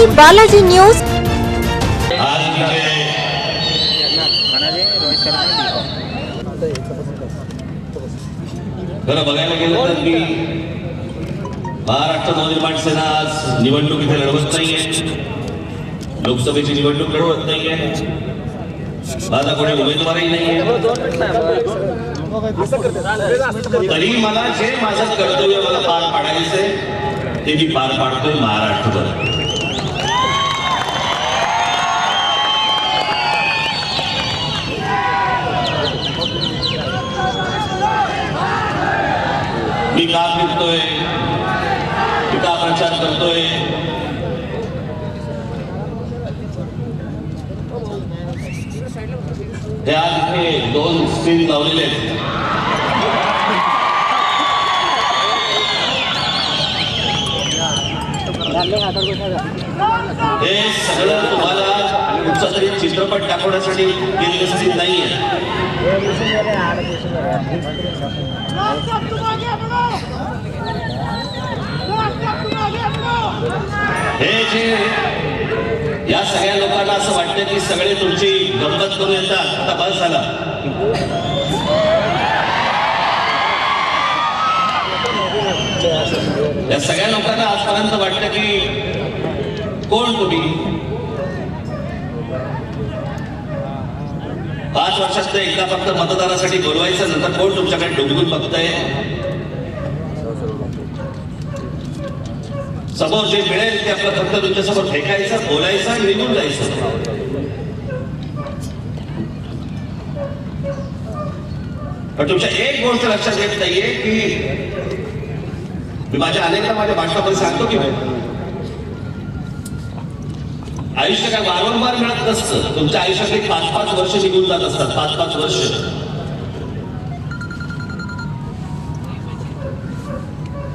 पाहण्यासाठी बालाजी न्यूज़। आज खरं बघायला गेलं तर मी महाराष्ट्र नवनिर्माण सेना आज निवडणूक इथे लढवत नाहीये. लोकसभेची निवडणूक लढवत नाहीये. माझा कोणी उमेदवारही नाहीये. तरी मला जे माझं कर्तव्य मला पार पाडायचंय, ते मी पार पाडतोय का फिरतोय मी का प्रचार करतोय. हे आज इथे दोन स्क्रीन लावलेले आहेत. हे सगळं तुम्हाला कुठचा तरी चित्रपट दाखवण्यासाठी नाहीये. हे जे या सगळ्या लोकांना असं वाटतं की सगळे तुमची गंमत करून येतात आता बस झाला. या सगळ्या लोकांना आजपर्यंत वाटतं की कोण तुम्ही? पाच वर्षात एकदा फक्त मतदानासाठी बोलवायचं नंतर कोण तुमच्याकडे डुंबून बघतंय? समोर जे मिळेल ते आपलं फक्त तुमच्यासमोर फेकायचं बोलायचं आणि निघून जायचं. पण तुमच्या एक गोष्ट लक्षात येत नाहीये की मी माझ्या अनेकदा माझ्या भाषणामध्ये सांगतो की आयुष्य काय वारंवार मिळत नसतं. तुमच्या आयुष्यातले पाच पाच वर्ष निघून जात असतात. पाच पाच वर्ष.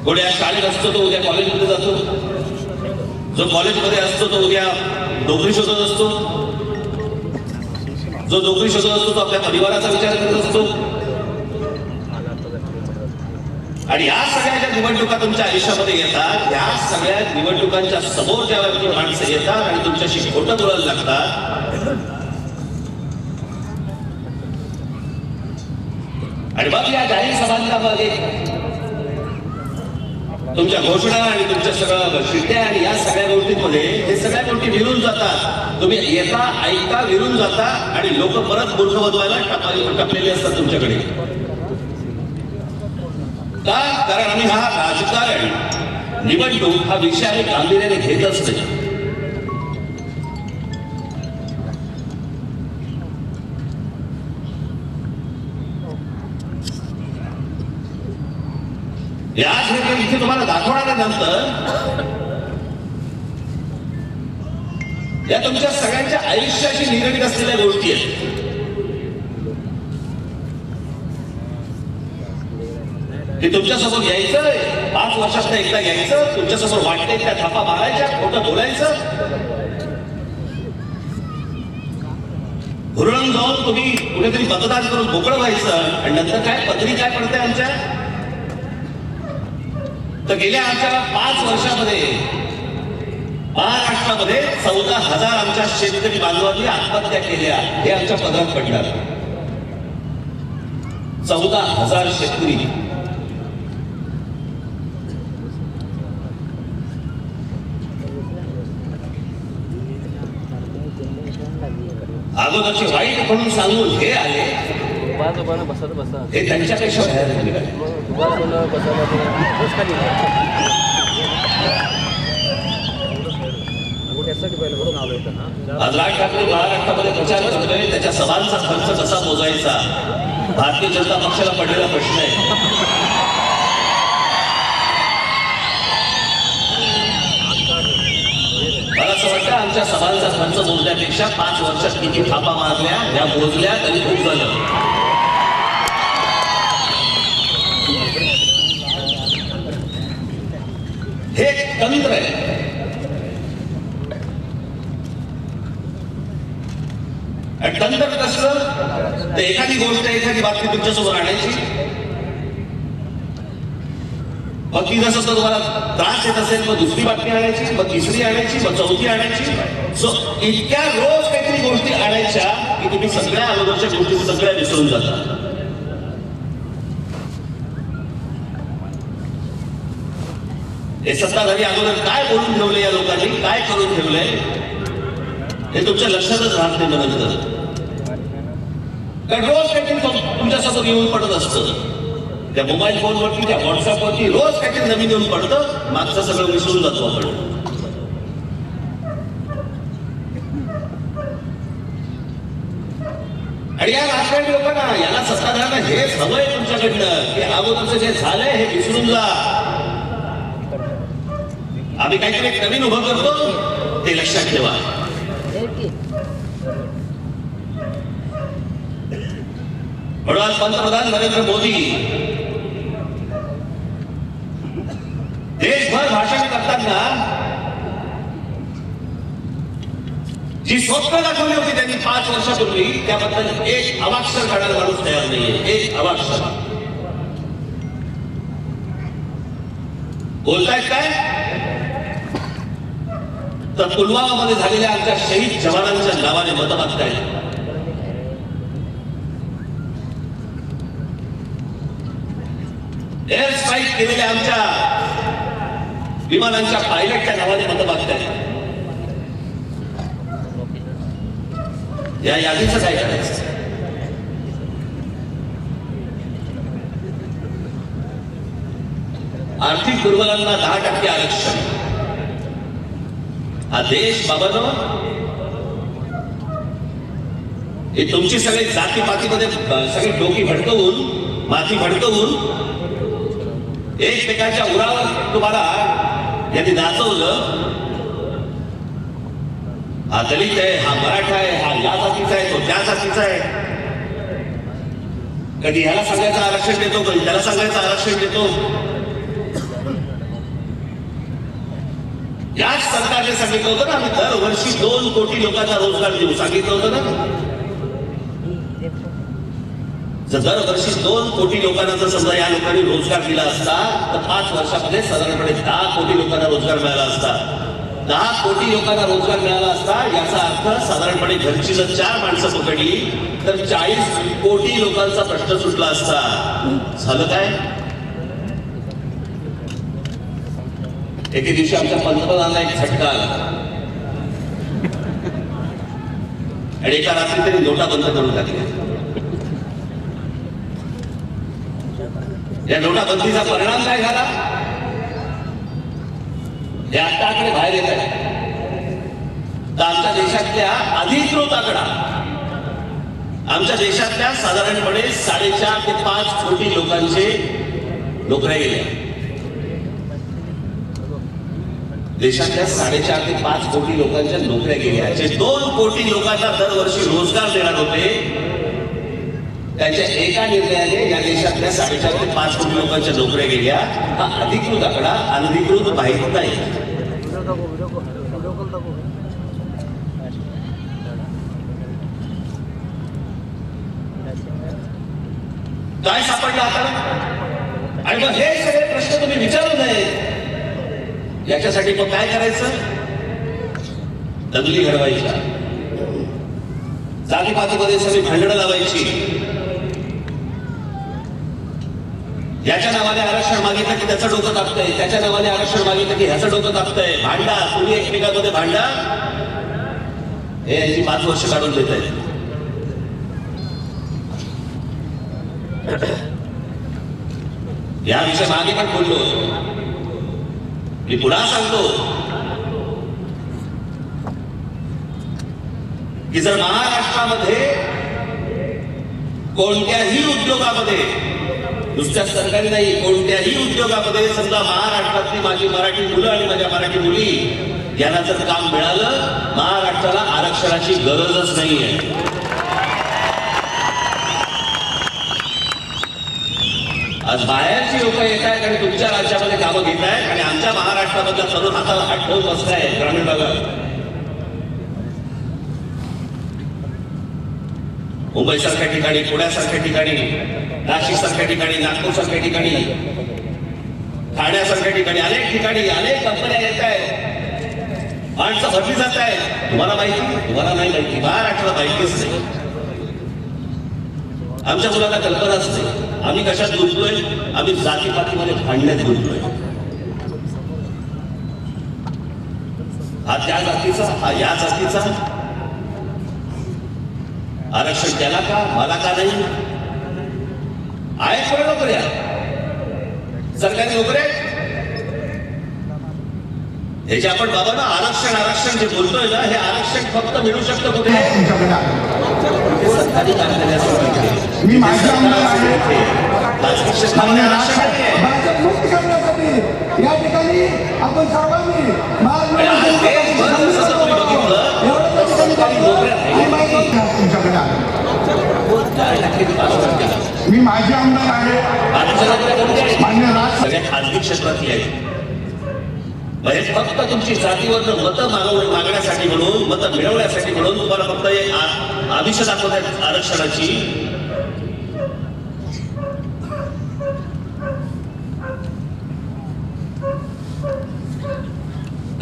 कोणी आज शाळेत असतो तो उद्या कॉलेजमध्ये जातो. जो कॉलेजमध्ये असतो तो उद्या नोकरी शोधत असतो. जो नोकरी शोधत असतो तो आपल्या परिवाराचा विचार करत असतो. आणि या सगळ्या ज्या निवडणुका तुमच्या आयुष्यामध्ये येतात या सगळ्या निवडणुकांच्या समोर ज्यावरती माणसं येतात आणि तुमच्याशी खोटं बोलायला लागतात आणि मग या जाहीर सभांच्या मागे तुमच्या घोषणा आणि तुमच्या सगळं शिट्या आणि या सगळ्या गोष्टींमध्ये हे सगळ्या गोष्टी विरून जातात. तुम्ही येता ऐका विरून जाता आणि लोक परत मूर्ख बदवायला टपा- टपलेले असतात तुमच्याकडे. का? कारण आम्ही हा राजकारण निवडणूक हा विषय आम्ही गांभीर्याने घेतच नाही. या तुमच्या सगळ्यांच्या आयुष्याशी निगडीत असलेल्या गोष्टी आहेत. हे तुमच्यासमोर यायचं पाच वर्षात एकदा यायचं तुमच्यासमोर वाटते त्या थापा मारायच्या खोटं बोलायचं. हुरळण जाऊन तुम्ही कुठेतरी मतदान करून मोकळं व्हायचं आणि नंतर काय पदरी काय पडते आमच्या? तर गेल्या आमच्या पाच वर्षामध्ये महाराष्ट्रामध्ये चौदा हजार आमच्या शेतकरी बांधवांनी आत्महत्या केल्या हे आमच्या पदरात पडणार. चौदा हजार शेतकरी. अगोदरचे वाईट म्हणून सांगून हे आले. बसत बसा हे त्यांच्यापेक्षा निघाले. आलो आज राज ठाकरे महाराष्ट्रामध्ये प्रचार करतोय त्याच्या सभांचा खर्च कसा मोजायचा? भारतीय जनता पक्षाला पडलेला प्रश्न आहे. मला असं वाटतं आमच्या सभांचा खर्च मोजण्यापेक्षा पाच वर्षात किती थापा मारल्या या मोजल्या तरी खूप झालं हे एक तंत्र आहे आणि तंत्र कसलं तर गोष्ट एखादी बातमी तुमच्यासोबत आणायची? मग ती जसं तुम्हाला त्रास येत असेल मग दुसरी बातमी आणायची मग तिसरी आणायची मग चौथी आणायची. सो इतक्या रोज काहीतरी गोष्टी आणायच्या की तुम्ही सगळ्या अगोदरच्या गोष्टी सगळ्या विसरून जाता. हे सत्ताधारी अगोदर काय बोलून ठेवले या लोकांनी? काय करून ठेवलंय? हे तुमच्या लक्षातच राहत नाही मला रोज काहीतरी तुमच्या तुमच्यासोबत येऊन पडत असतं. त्या मोबाईल फोनवरती त्या व्हॉट्सअपवरती रोज काहीतरी नवीन येऊन पडतं. मागचं सगळं विसरून जातो आपण. आणि या राजकारणी लोकांना याला सत्ताधाऱ्यांना हेच हवंय तुमच्याकडनं की अगोदरचं जे झालंय हे विसरून जा. आम्ही काहीतरी नवीन उभं करतो ते लक्षात ठेवा. म्हणून आज पंतप्रधान नरेंद्र मोदी. देशभर भाषण करताना जी स्वप्न दाखवली होती त्यांनी पाच वर्षापूर्वी त्याबद्दल एक अवाक्षर काढायला माणूस तयार नाहीये. एक अवाक्षर. बोलतायत काय? तर पुलवामामध्ये झालेल्या आमच्या शहीद जवानांच्या नावाने मत काय एअर स्ट्राईक केलेल्या आमच्या विमानांच्या पायलटच्या नावाने मत मागतायत या यादीच काय करायचं? आर्थिक दुर्बलांना दहा टक्के आरक्षण. हा देश बाबानो हे तुमची सगळी जातीपातीमध्ये सगळी डोकी भडकवून माती भडकवून एकमेकांच्या उरावर तुम्हाला यांनी नाचवलं. हा दलित आहे हा मराठा आहे हा या जातीचा आहे तो त्या जातीचा आहे. कधी ह्याला सांगायचं आरक्षण देतो कधी त्याला सांगायचं आरक्षण देतो. याच सरकारने सांगितलं होतं ना आम्ही दरवर्षी दोन कोटी लोकांना रोजगार देऊ. सांगितलं होतं ना? जर दरवर्षी दोन कोटी लोकांना जर समजा या लोकांनी रोजगार दिला असता तर पाच वर्षामध्ये साधारणपणे दहा कोटी लोकांना रोजगार मिळाला असता. दहा कोटी लोकांना रोजगार मिळाला असता याचा अर्थ साधारणपणे घरची जर चार माणसं पकडली तर चाळीस कोटी लोकांचा प्रश्न सुटला असता. झालं काय? एके दिवशी आमच्या पंतप्रधानांना एक झटका आला. आणि एका रात्री त्यांनी नोटा बंद करून टाकल्या. या नोटाबंदीचा परिणाम काय झाला. हे आता आकडे बाहेर येत आहे. तर आमच्या देशातल्या अधिकृत आकडा आमच्या देशातल्या साधारणपणे साडेचार ते पाच कोटी लोकांचे नोकऱ्या गेल्या. देशातल्या साडेचार ते पाच कोटी लोकांच्या नोकऱ्या गेल्या. जे दोन कोटी लोकांना दरवर्षी रोजगार देणार होते. त्यांच्या एका निर्णयाने या देशातल्या साडेचार ते पाच कोटी लोकांच्या नोकऱ्या गेल्या. हा अधिकृत आकडा अनधिकृत माहीत नाही. काय सापडलं आता? आणि मग हे सगळे प्रश्न तुम्ही विचारू नये. याच्यासाठी मग काय करायचं? दंगली घडवायच्या जातीपातीमध्ये सगळी भांडणं लावायची. याच्या नावाने आरक्षण मागितलं की त्याचं डोकं तापतंय. त्याच्या नावाने आरक्षण मागितलं की ह्याचं डोकं तापतंय. भांडा तुम्ही एकमेकांमध्ये भांडा हे याची पाच वर्ष काढून देत आहे या विषय मागे पण बोललो. मी पुन्हा सांगतो. की जर महाराष्ट्रामध्ये कोणत्याही उद्योगामध्ये नुसत्या सरकारी नाही कोणत्याही उद्योगामध्ये समजा महाराष्ट्रातली माझी मराठी मुलं आणि माझ्या मराठी मुली यांना जर काम मिळालं महाराष्ट्राला आरक्षणाची गरजच नाहीये. आज बाहेरची लोक येत आहेत आणि तुमच्या राज्यामध्ये कामं घेत आहेत आणि आमच्या महाराष्ट्रामधल्या तरुण हाताला हात ठेवून बसताय ग्रामीण भागात. मुंबई सारख्या ठिकाणी पुण्यासारख्या ठिकाणी नाशिक सारख्या ठिकाणी नागपूर सारख्या ठिकाणी ठाण्यासारख्या ठिकाणी अनेक ठिकाणी अनेक कंपन्या येत आहेत. माणसं भरली जात आहेत. तुम्हाला माहिती? तुम्हाला नाही माहिती. महाराष्ट्राला माहिती असते. आमच्या मुलांना कल्पनाच असते. आम्ही कशात गुंतलोय? आम्ही जातीपातीमध्ये भांडण्यात गुंतलोय. हा त्या जातीचा हा या जातीचा आरक्षण त्याला का? मला का नाही? आहेत कोण नोकऱ्या सरकारी नोकऱ्या? हे जे आपण बाबा ना आरक्षण आरक्षण जे बोलतोय ना हे आरक्षण फक्त मिळू शकतं कुठे? आहे. सरकारी कारखान्यासाठी मी माझे आमदार आहे. खाजगी क्षेत्रामध्ये मान्य आरक्षण नाहीये. भाजप मुक्त करण्यासाठी या ठिकाणी आपण सर्वांनी महाराज आणि आज देश भर जसं तुम्ही बघितलं, सरकारी नोकऱ्या नाही. तुमच्याकडे आहे. काय टक्के पास टक्के. मी माझे आमदार आहे. मान्य राज सगळ्या खाजगी क्षेत्रातली आहे म्हणजे फक्त तुमची जातीवर मतं मागव मागण्यासाठी म्हणून मतं मिळवण्यासाठी म्हणून तुम्हाला फक्त एक आ- आमिष दाखवतात आरक्षणाची.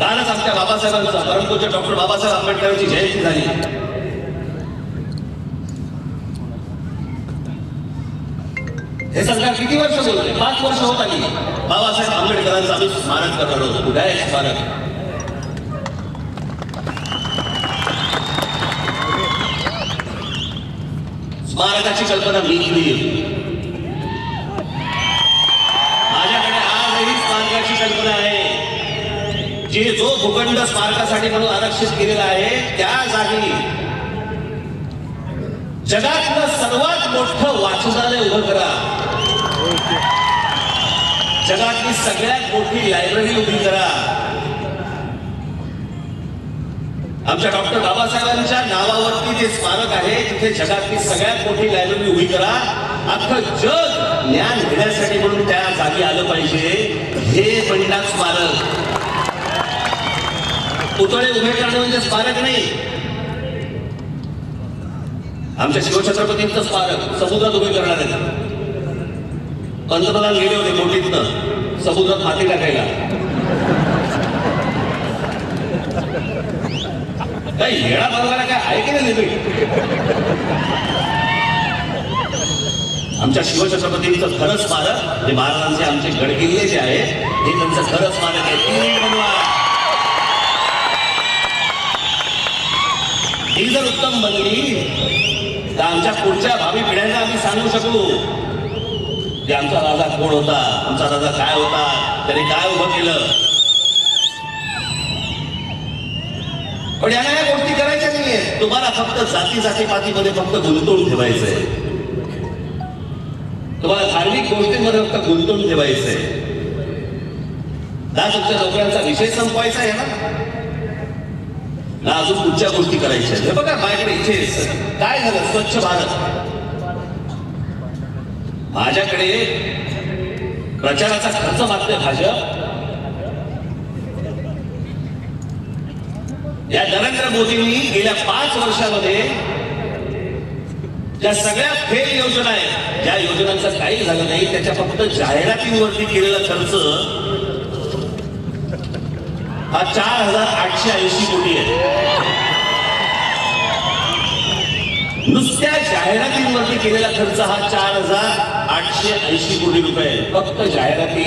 कालच आमच्या बाबासाहेबांचा परमपूज्य डॉक्टर बाबासाहेब आंबेडकरांची जयंती झाली. हे सरकार किती वर्ष बोलते पाच वर्ष होत आली. बाबासाहेब आंबेडकरांचं आम्ही स्मारक करणार आहोत कुठे आहे स्मारक. स्मारकाची कल्पना मी केली माझ्याकडे आजही स्मारकाची कल्पना आहे. जे जो भूखंड स्मारकासाठी म्हणून आरक्षित केलेला आहे त्या जागी जगातलं सर्वात मोठं वाचनालय उभं करा. जगातली सगळ्यात मोठी लायब्ररी उभी करा. आमच्या डॉक्टर बाबासाहेबांच्या नावावरती जे स्मारक आहे तिथे जगातली सगळ्यात मोठी लायब्ररी उभी करा. अख्खं जग ज्ञान घेण्यासाठी म्हणून त्या जागी आलं पाहिजे. हे पंडित स्मारक. पुतळे उभे करणं म्हणजे स्मारक नाही. आमच्या शिवछत्रपतींचं स्मारक समुद्रात उभे करणार. आहे पंतप्रधान गेले होते बोटीतनं समुद्रात माती टाकायला. काही येडा बरोबर काय आहे की नाही लिमिट आमच्या शिवछत्रपतींचं खरं स्मारक जे महाराजांचे आमचे गडकिल्ले जे आहे हे त्यांचं खरं स्मारक आहे. ही जर उत्तम बनली तर आमच्या पुढच्या भावी पिढ्यांना आम्ही सांगू शकू. की आमचा राजा कोण होता आमचा राजा काय होता त्याने काय उभं केलं? पण याला या गोष्टी करायच्या नाहीये. तुम्हाला फक्त जाती जातीपातीमध्ये फक्त गुंतवून ठेवायचंय. तुम्हाला धार्मिक गोष्टींमध्ये फक्त गुंतवून ठेवायचंय. ना तुमच्या नोकऱ्यांचा विषय संपवायचा आहे ना? ना अजून पुढच्या गोष्टी करायच्या आहेत. बघा माझ्याकडे इथे काय झालं? स्वच्छ भारत. माझ्याकडे प्रचाराचा खर्च मागते भाजप. या नरेंद्र मोदींनी गेल्या पाच वर्षामध्ये ज्या सगळ्या फेल योजना आहेत ज्या योजनांचं काही झालं नाही त्याच्या फक्त जाहिरातींवरती केलेला खर्च हा चार हजार आठशे ऐंशी कोटी आहे. नुसत्या जाहिरातींवरती केलेला खर्च हा चार हजार आठशे ऐंशी कोटी रुपये फक्त जाहिराती.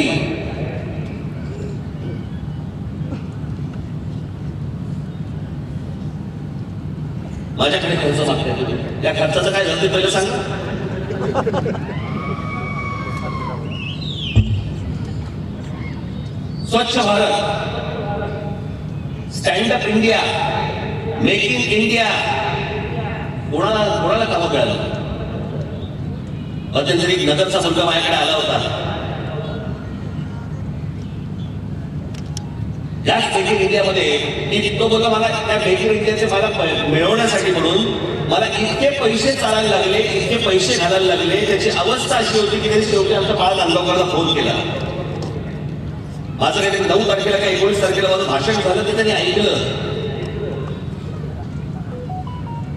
माझ्याकडे खर्च मागते तुम्ही. त्या खर्चाचं काय झालं ते पहिलं सांगा. Swachh Bharat. Stand up India make in India कोणाला कोणाला कामं मिळालं? मध्यंतरी तरी नगरचा मुलगा माझ्याकडे आला होता. याच मेक इंडियामध्ये मी तो बोलला मला त्या मेक इंडियाचे मला मिळवण्यासाठी म्हणून मला इतके पैसे चालायला लागले इतके पैसे घालायला लागले त्याची अवस्था अशी होती की त्यांनी शेवटी आमच्या बाळ नांदगावकरला फोन केला. माझं काही नऊ तारखेला काय एकोणीस तारखेला माझं भाषण झालं ते त्यांनी ऐकलं.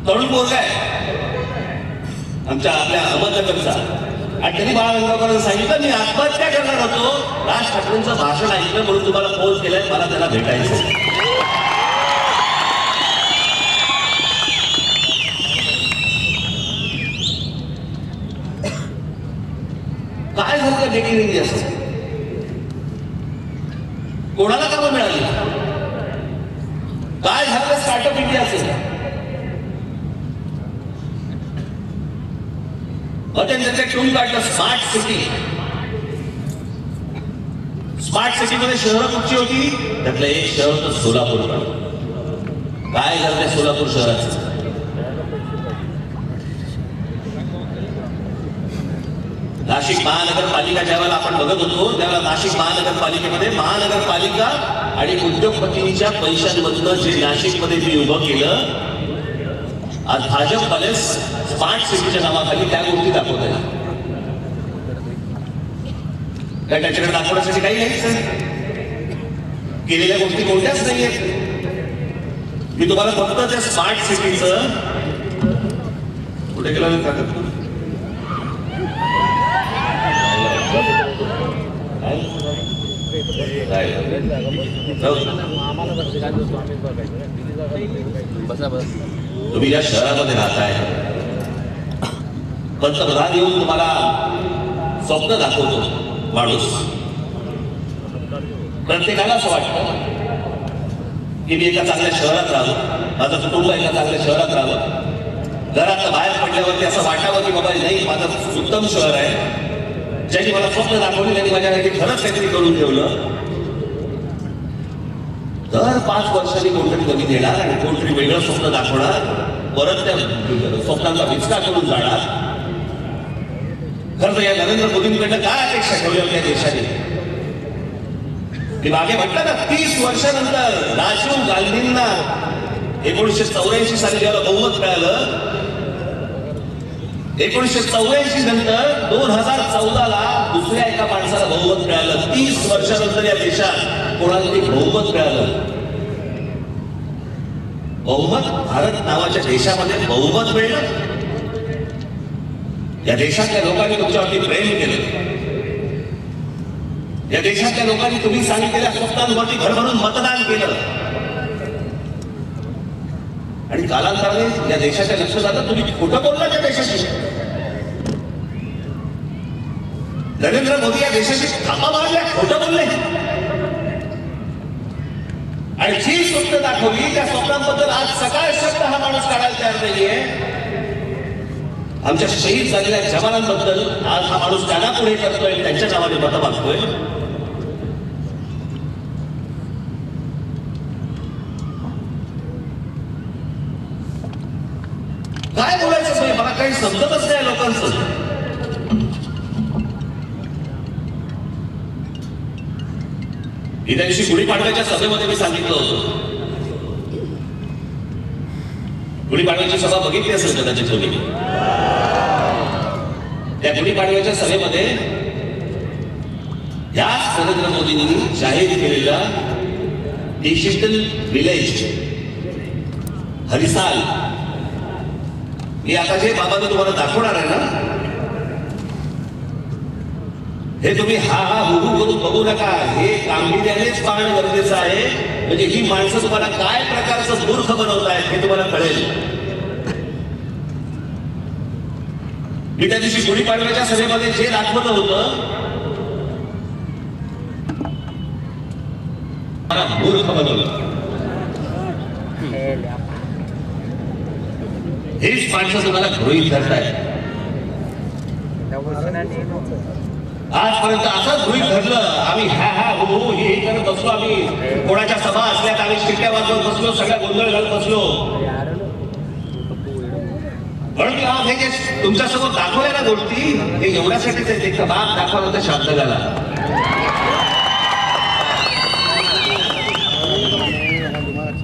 तरुण पोरगा आहे. आमच्या आपल्या अहमदनगरचा. आणि त्यांनी बाळगंगावकरांना सांगितलं मी आत्महत्या करणार होतो. राज ठाकरेंचं भाषण ऐकलं म्हणून तुम्हाला फोन केलाय मला त्याला भेटायचं काय झालं डेटिंग इन इंडिया कोणाला कामं मिळाली? काय झालं स्टार्टअप इंडियाचं त्यांनी त्याचं ठेवून काढलं स्मार्ट सिटी स्मार्ट सिटी मध्ये शहर कुठची होती त्यातलं एक शहर होतं सोलापूर काय झालं सोलापूर शहराचं नाशिक महानगरपालिका ज्यावेळेला आपण बघत होतो त्यावेळेला नाशिक महानगरपालिकेमध्ये महानगरपालिका आणि उद्योगपतींच्या पैशांमधनं जे नाशिकमध्ये मी उभं केलं आज भाजपवाले स्मार्ट सिटीच्या नावाखाली त्या गोष्टी दाखवत आहे काय त्याच्याकडे दाखवण्यासाठी काही नाही केलेल्या गोष्टी कोणत्याच नाही आहेत मी तुम्हाला फक्त त्या स्मार्ट सिटीच कुठे गेला कागद आम्हाला बसा बस तुम्ही या शहरामध्ये राहताय पंतप्रधान येऊन तुम्हाला स्वप्न दाखवतो माणूस. प्रत्येकाला असं वाटतं की मी एका चांगल्या शहरात राहावं माझं कुटुंब एका चांगल्या शहरात राहावं घरात बाहेर पडल्यावरती असं वाटावं की बाबा नाही माझं उत्तम शहर आहे. ज्यांनी मला स्वप्न दाखवले त्यांनी माझ्यासाठी खरंच काहीतरी करून ठेवलं. दर पाच वर्षांनी कोणतरी कमी देणार आणि कोणतरी वेगळं स्वप्न दाखवणार. परत त्या स्वप्नांचा विचका करून जाणार. खरं तर या नरेंद्र मोदींकडनं काय अपेक्षा ठेवल्या होत्या देशाने? मी मागे म्हटलं ना तीस वर्षानंतर राजीव गांधींना एकोणीसशे चौऱ्याऐंशी साली ज्याला बहुमत मिळालं एकोणीसशे चौऱ्याऐंशी नंतर दोन हजार चौदाला दुसऱ्या एका माणसाला बहुमत मिळालं. तीस वर्षानंतर या देशात कोणाला ते बहुमत मिळालं. बहुमत भारत नावाच्या देशामध्ये बहुमत मिळलं. या देशातल्या लोकांनी तुमच्यावरती प्रेम केलं. या देशातल्या लोकांनी तुम्ही सांगितलेल्या स्वप्नांवरती भरभरून मतदान केलं. आणि कालांतराने या देशाच्या लक्षात झालं तुम्ही खोटं बोलला त्या देशाशी. नरेंद्र मोदी या देशाची थापा मारल्या खोटं बोलले. आणि जी स्वप्न दाखवली त्या स्वप्नांबद्दल आज सकाळ शब्द हा माणूस काढायला तयार नाहीये. आमच्या शहीद झालेल्या जवानांबद्दल आज हा माणूस त्यांना पुढे करतोय त्यांच्या नावाने मतं मागतोय. काय बोलायचं मला काही समजतच नाही लोकांचं. ही त्या दिवशी गुढीपाडव्याच्या सभेमध्ये मी सांगितलं होतं. गुढीपाडव्याची सभा बघितली असेल कदाचित तुम्ही. त्या गुढीपाडव्याच्या सभेमध्ये याच नरेंद्र मोदींनी जाहीर केलेला डिजिटल विलेज हरिसाल. मी आता जे बाबा तुम्हाला दाखवणार आहे ना हे तुम्ही हा हा हुरू करून बघू नका. हे गांभीर्यानेच पाहणं गरजेचं आहे. म्हणजे ही माणसं तुम्हाला काय प्रकारचं मूर्ख बनवत आहेत हे तुम्हाला कळेल. मी त्या दिवशी गुढीपाडव्याच्या सभेमध्ये जे दाखवलं होतं मला मूर्ख बनवलं. हेच माणसं तुम्हाला गृहीत धरतायत. आजपर्यंत असंच गृहीत धरलं. आम्ही ह्या हा हो हो हे करत बसलो आम्ही. कोणाच्या सभा असल्यात आम्ही शिट्ट्या वाजवत बसलो सगळ्या गोंधळ घालत बसलो. म्हणून आज हे जे तुमच्यासमोर दाखवल्या ना गोष्टी हे एवढ्यासाठीच आहेत एक बाप दाखवला होता शांत झाला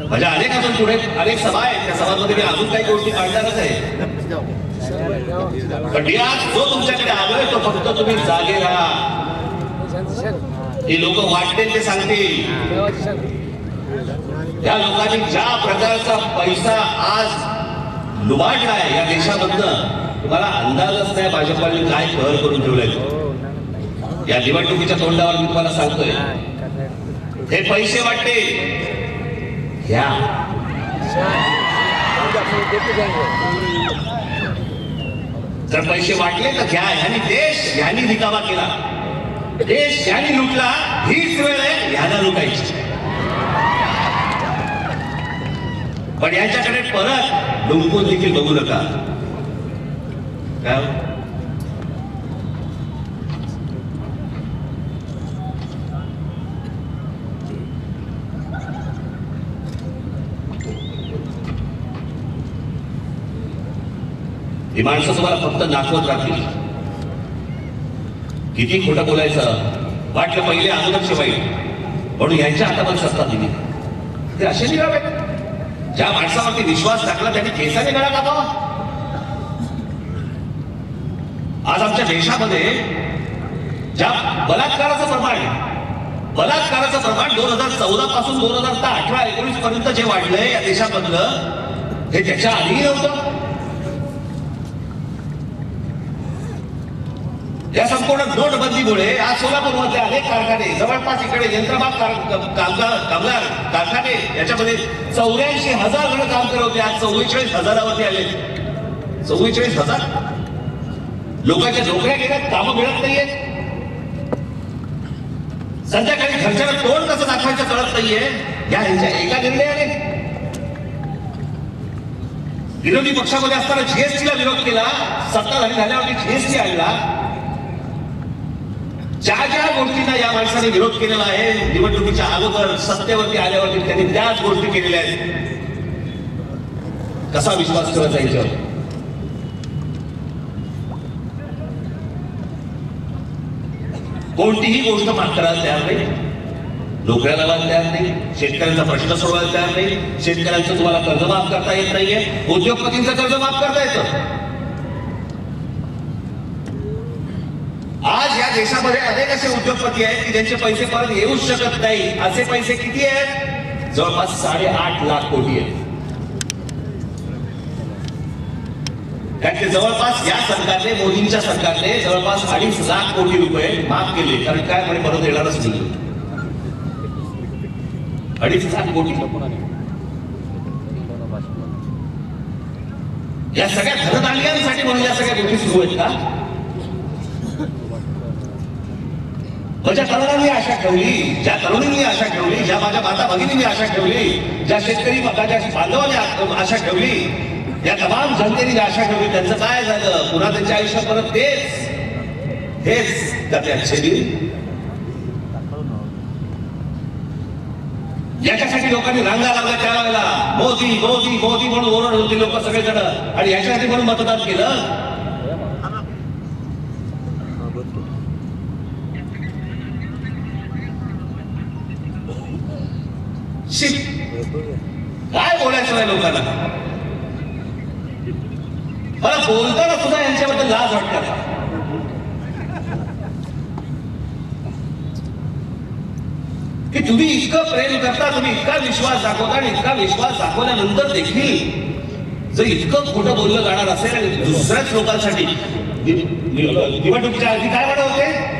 माझ्या म्हणजे अनेक अजून पुढे अनेक सभा आहेत. त्या सभांमध्ये मी अजून काही गोष्टी काढणारच आहे. पण आज जो तुमच्याकडे आलोय तो फक्त तुम्ही जागे राहा. हे लोक वाटतील ते सांगतील. त्या लोकांनी ज्या प्रकारचा पैसा आज लुबाडलाय या देशामधनं तुम्हाला अंदाजच नाही भाजपाने काय कहर करून ठेवलंय. या निवडणुकीच्या तोंडावर मी तुम्हाला सांगतोय. हे पैसे वाटते. घ्या. जर पैसे वाटले तर घ्या ह्यानी देश ह्यानी रिकामा केला. देश ह्यानी लुटला हीच वेळ आहे ह्याला लुटायची. पण यांच्याकडे परत डुंकून देखील बघू नका. काय हो? ही माणसं तुम्हाला फक्त नाचवत राहतील. किती खोटं बोलायचं? वाटलं पहिले अगोदरचे पाहिजे म्हणून यांच्या हातामध्ये सत्ता दिली. ते असे निघावे ज्या माणसावरती विश्वास टाकला त्यांनी केसाने गळा टाकावा आज आमच्या देशामध्ये ज्या बलात्काराचं प्रमाण आहे, बलात्काराचं प्रमाण दोन हजार चौदा पासून दोन हजार अठरा एकोणीस पर्यंत जे वाढलंय या देशामधलं हे त्याच्या आधीही नव्हतं. या संपूर्ण नोटबंदीमुळे आज सोलापूरमध्ये अनेक कारखाने जवळपास इकडे यंत्रमाग कामगार कामगार कारखाने याच्यामध्ये चौऱ्याऐंशी हजार जण काम करत होते. आज चव्वेचाळीस हजारावरती आले. चव्वेचाळीस हजार? लोकांच्या नोकऱ्या गेल्यात कामं मिळत नाहीये संध्याकाळी घरच्याला तोंड कसं दाखवायचं कळत नाहीये. या ह्यांच्या एका निर्णयाने. विरोधी पक्षामध्ये असताना जीएसटीला विरोध केला. सत्ताधारी झाल्यावरती जीएसटी आणला. ज्या ज्या गोष्टींना या माणसाने विरोध केलेला आहे निवडणुकीच्या अगोदर सत्तेवरती आल्यावरती त्यांनी त्याच गोष्टी केलेल्या आहेत. कसा विश्वास ठेवायचा याच्यावर? कोणतीही गोष्ट मात करायला तयार नाही. नोकऱ्या लावायला तयार नाही. शेतकऱ्यांचा प्रश्न सोडवायला तयार नाही. शेतकऱ्यांचं तुम्हाला कर्ज माफ करता येत नाहीये. उद्योगपतींचं कर्ज माफ करता येतं आज या देशामध्ये अनेक असे उद्योगपती आहेत की ज्यांचे पैसे परत येऊच शकत नाही. असे पैसे किती आहेत? जवळपास साडेआठ लाख कोटी आहेत. कारण जवळपास या सरकारने मोदींच्या सरकारने जवळपास अडीच लाख कोटी रुपये माफ केले. कारण काय? म्हणे परत येणारच नाही. अडीच लाख कोटी. या सगळ्या धनदांड्यांसाठी म्हणून या सगळ्या गोष्टी सुरू आहेत का? माझ्या तरुणांनी आशा ठेवली ज्या तरुणींनी आशा ठेवली ज्या माझ्या माता भगिनींनी आशा ठेवली ज्या शेतकरी माझ्या बांधवांनी आशा ठेवली या तमाम जनतेने आशा ठेवली त्यांचं काय झालं? पुन्हा त्यांच्या आयुष्यात परत तेच हेच का त्या याच्यासाठी लोकांनी रांगा लावल्या त्यावेळेला मोदी मोदी मोदी म्हणून ओरड होती लोक सगळेजण. आणि याच्यासाठी म्हणून मतदान केलं. काय बोलायचं नाही लोकांना? मला बोलताना सुद्धा यांच्याबद्दल लाज वाटतात की तुम्ही इतकं प्रेम करता तुम्ही इतका विश्वास दाखवता आणि इतका विश्वास दाखवल्यानंतर देखील जर इतकं खोटं बोललं जाणार असेल आणि दुसऱ्याच लोकांसाठी निवडणुकीच्या आधी काय म्हणत होते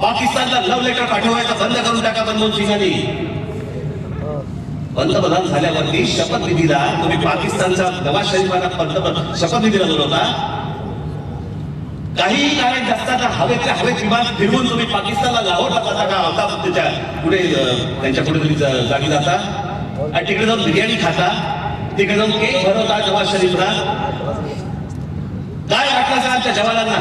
पाकिस्तानला लव्ह लेटर पाठवायचं बंद करून टाका मनमोहन सिंगांनी. पंतप्रधान झाल्यावरती शपथविधीला तुम्ही पाकिस्तानचा नवाज शरीफांना पंतप्रधान शपथविधीला बोलवता काही कारण नसताना हवेतल्या हवेत विमान फिरवून तुम्ही पाकिस्तानला लाहोरला जाता का? अहमदाबाद त्याच्या पुढे त्यांच्या पुढे तुम्ही जागी जाता. आणि तिकडे जाऊन बिर्याणी खाता. तिकडे जाऊन केक भरवता नवाज शरीफला. काय वाटलं असेल आमच्या जवानांना?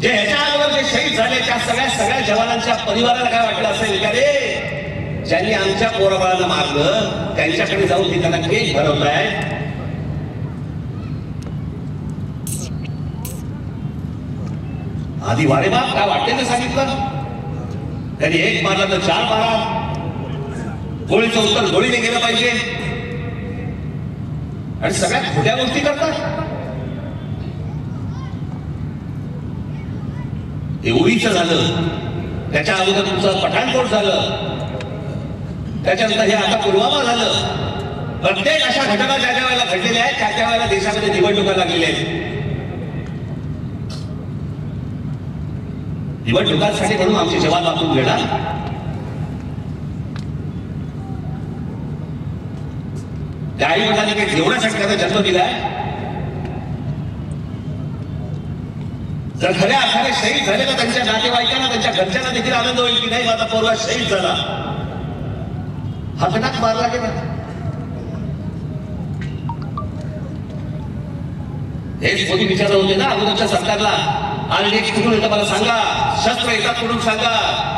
जे ह्याच्या अगोदर जे शहीद झाले त्या सगळ्या सगळ्या जवानांच्या परिवाराला काय वाटलं असेल? का रे ज्यांनी आमच्या पोराबाळाला मारलं त्यांच्याकडे जाऊन ते त्यांना केक भरवताय. आधी वारे बाप काय वाटते ते सांगितलं? त्यांनी एक मारला तर चार मारा. गोळीचं उत्तर गोळीने गेलं पाहिजे. आणि सगळ्यात खोट्या गोष्टी करतात. हे उडीचं झालं. त्याच्या अगोदर तुमचं पठाणकोट झालं. त्याच्यानंतर हे आता पुलवामा झालं. प्रत्येक अशा घटना ज्या ज्या वेळेला घडलेल्या आहेत त्या त्या वेळेला देशामध्ये निवडणुका लागलेल्या आहेत. निवडणुकांसाठी म्हणून आमचे जवान वापरून घेणार त्या आई वडिलांनी काही जेवणासाठी त्याचा जन्म दिलाय. जर खऱ्या अर्थाने शहीद झाले तर त्यांच्या नातेवाईकांना त्यांच्या घरच्यांना देखील आनंद होईल की नाही माझा पोरगा शहीद झाला. हकनात मारला गेला हेच मोदी विचारत होते ना अगोदरच्या सरकारला आरडीएक्स कुठून येतं मला सांगा शस्त्र येतात कुठून सांगा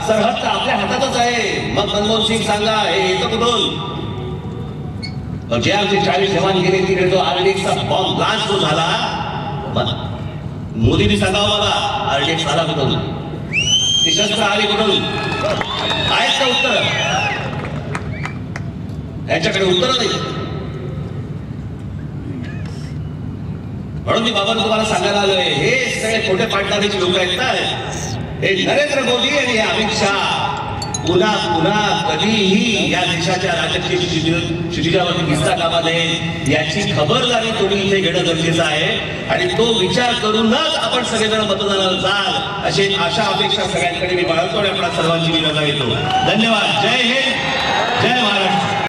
सरहद तर आपल्या हातातच आहे. मग मनमोहन सिंग सांगा हे येतं कुठून? जे आमचे चाळीस जवान गेले तिकडे तो आरडीएक्सचा बॉम्ब ब्लास्ट जो झाला मग मोदींनी सांगावं मला आरडीएक्स आला कुठून? ती शस्त्र आली कुठून? आहेत का उत्तर? यांच्याकडे उत्तर नाही म्हणून मी बाबा तुम्हाला सांगायला आलोय हे सगळे खोटे पाडणारे लोक आहेत ना हे नरेंद्र मोदी आणि हे अमित शहा पुन्हा पुन्हा कधीही या देशाच्या राजकीय क्षितिज- क्षितिजावरती दिसता कामा नये याची खबरदारी तुम्ही इथे घेणं गरजेचं आहे. आणि तो विचार करूनच आपण सगळेजण मतदानाला जाल अशी आशा अपेक्षा सगळ्यांकडे मी बाळगतो आणि आपल्या सर्वांची मी रजा येतो. धन्यवाद. जय हिंद. जय महाराष्ट्र.